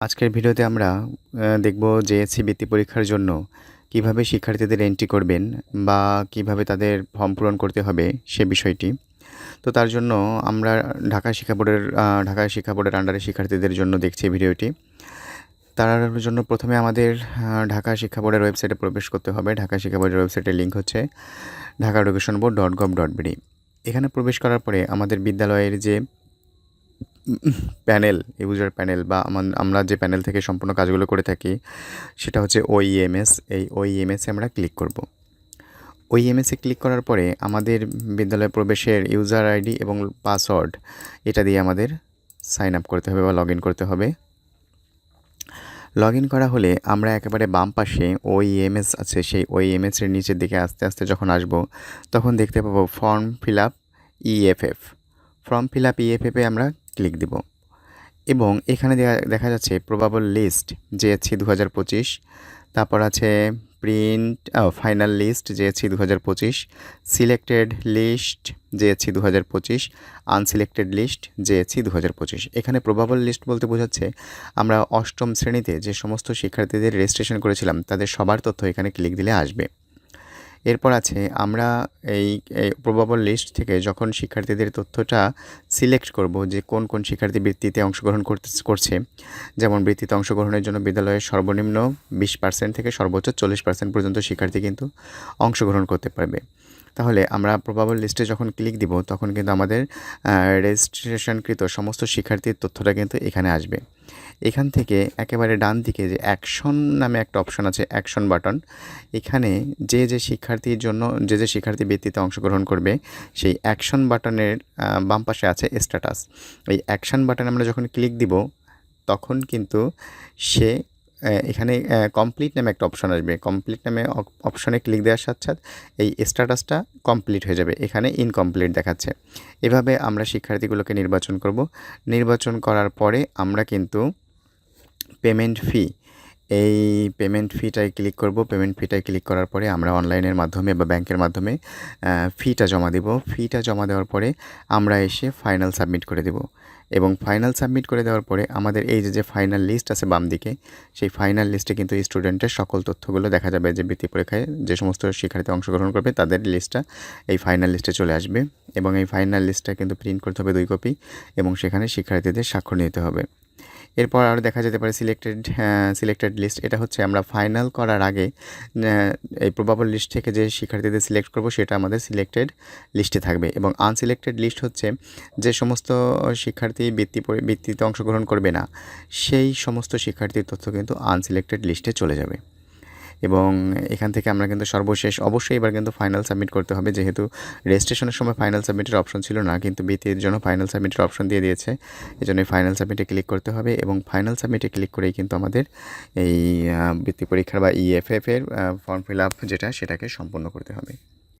আজকের ভিডিওতে আমরা দেখব জেএসসি বৃত্তি পরীক্ষার জন্য কীভাবে শিক্ষার্থীদের এন্ট্রি করবেন বা কীভাবে তাদের ফর্ম পূরণ করতে হবে সে বিষয়টি। তো তার জন্য আমরা ঢাকা শিক্ষা বোর্ডের ঢাকা শিক্ষা বোর্ডের আন্ডারে শিক্ষার্থীদের জন্য দেখছি ভিডিওটি। তার জন্য প্রথমে আমাদের ঢাকা শিক্ষা বোর্ডের ওয়েবসাইটে প্রবেশ করতে হবে। ঢাকা শিক্ষা বোর্ডের ওয়েবসাইটের লিঙ্ক হচ্ছে Dhaka education board dot gov dot BD এখানে প্রবেশ করার পরে আমাদের বিদ্যালয়ের যে প্যানেল ইউজার প্যানেল বা আমরা যে প্যানেল থেকে সম্পূর্ণ কাজগুলো করে থাকি, সেটা হচ্ছে ওইএমএস এই ওইএমএসে আমরা ক্লিক করব। ওইএমএসে ক্লিক করার পরে আমাদের বিদ্যালয়ে প্রবেশের ইউজার আইডি এবং পাসওয়ার্ড এটা দিয়ে আমাদের সাইন আপ করতে হবে বা লগ করতে হবে। লগ করা হলে আমরা একেবারে বাম পাশে ওইএমএস আছে, সেই ওইএমএস এর নিচের দিকে আস্তে আস্তে যখন আসব, তখন দেখতে পাবো form fill up EFF form fill up ইএফএফে আমরা ক্লিক দিব। এবং এখানে দেখা- যাচ্ছে প্রবাবল লিস্ট জেএসসি দু হাজার পঁচিশ, তারপর আছে প্রিন্ট ফাইনাল লিস্ট জেএসসি দু হাজার পঁচিশ সিলেক্টেড লিস্ট জেএসসি দু হাজার পঁচিশ আনসিলেক্টেড লিস্ট জেএসসি দু হাজার পঁচিশ। এখানে প্রবাবল লিস্ট বলতে বোঝাচ্ছে আমরা অষ্টম শ্রেণীতে যে সমস্ত শিক্ষার্থীদের রেজিস্ট্রেশন করেছিলাম, তাদের সবার তথ্য এখানে ক্লিক দিলে আসবে। এরপর আছে, আমরা এই প্রবাবল লিস্ট থেকে যখন শিক্ষার্থীদের তথ্যটা সিলেক্ট করব যে কোন কোন শিক্ষার্থী বৃত্তিতে অংশগ্রহণ করতে, করছে, যেমন বৃত্তিতে অংশগ্রহণের জন্য বিদ্যালয়ের সর্বনিম্ন বিশ পার্সেন্ট থেকে সর্বোচ্চ চল্লিশ পার্সেন্ট পর্যন্ত শিক্ষার্থী কিন্তু অংশগ্রহণ করতে পারবে। তাহলে আমরা প্রবাবল লিস্টে যখন ক্লিক দিব, তখন কিন্তু আমাদের রেজিস্ট্রেশনকৃত সমস্ত শিক্ষার্থীর তথ্যটা কিন্তু এখানে আসবে। এখান থেকে একেবারে ডান দিকে যে অ্যাকশন নামে একটা অপশন আছে, অ্যাকশন বাটন, এখানে যে যে শিক্ষার্থীর জন্য, যে যে শিক্ষার্থী বৃত্তিতে অংশগ্রহণ করবে, সেই অ্যাকশন বাটনের বাম পাশে আছে স্ট্যাটাস। এই অ্যাকশন বাটনে আমরা যখন ক্লিক দিব, তখন কিন্তু সে এখানে কমপ্লিট নামে একটা অপশন আসবে। কমপ্লিট নামে অপশনে ক্লিক দেওয়ার সাথে সাথে এই স্ট্যাটাসটা কমপ্লিট হয়ে যাবে। এখানে ইনকমপ্লিট দেখাচ্ছে। এভাবে আমরা শিক্ষার্থীগুলোকে নির্বাচন করব। নির্বাচন করার পরে আমরা কিন্তু পেমেন্ট ফি এই পেমেন্ট ফিটায় ক্লিক করব। পেমেন্ট ফিটায় ক্লিক করার পরে আমরা অনলাইনের মাধ্যমে বা ব্যাংকের মাধ্যমে ফিটা জমা দেব। ফিটা জমা দেওয়ার পরে আমরা এসে ফাইনাল সাবমিট করে দেব। এবং ফাইনাল সাবমিট করে দেওয়ার পরে আমাদের এই যে যে ফাইনাল লিস্ট আছে বাম দিকে, সেই ফাইনাল লিস্টে কিন্তু স্টুডেন্টের সকল তথ্যগুলো দেখা যাবে যে বৃত্তি পরীক্ষায় যে সমস্ত শিক্ষার্থী অংশগ্রহণ করবে, তাদের লিস্টটা এই ফাইনাল লিস্টে চলে আসবে। এবং এই ফাইনাল লিস্টটা কিন্তু প্রিন্ট করতে হবে দুই কপি এবং সেখানে শিক্ষার্থীদের স্বাক্ষর নিতে হবে। এরপর আরও দেখা যেতে পারে সিলেক্টেড সিলেক্টেড লিস্ট এটা হচ্ছে আমরা ফাইনাল করার আগে এই প্রবাবল লিস্ট থেকে যে শিক্ষার্থীদের সিলেক্ট করব সেটা আমাদের সিলেক্টেড লিস্টে থাকবে। এবং আনসিলেক্টেড লিস্ট হচ্ছে যে সমস্ত শিক্ষার্থী বৃত্তি বৃত্তিতে অংশগ্রহণ করবে না, সেই সমস্ত শিক্ষার্থীর তথ্য কিন্তু আনসিলেক্টেড লিস্টে চলে যাবে। এবং এখান থেকে আমরা কিন্তু সর্বশেষ, অবশ্যই এবার কিন্তু ফাইনাল সাবমিট করতে হবে, যেহেতু রেজিস্ট্রেশনের সময় ফাইনাল সাবমিটের অপশন ছিল না, কিন্তু বৃত্তির জন্য ফাইনাল সাবমিটের অপশন দিয়ে দিয়েছে। এই জন্য ফাইনাল সাবমিটে ক্লিক করতে হবে এবং ফাইনাল সাবমিটে ক্লিক করেই কিন্তু আমাদের এই বৃত্তি পরীক্ষার বা ইএফএফ এর ফর্ম ফিল আপ যেটা, সেটাকে সম্পূর্ণ করতে হবে।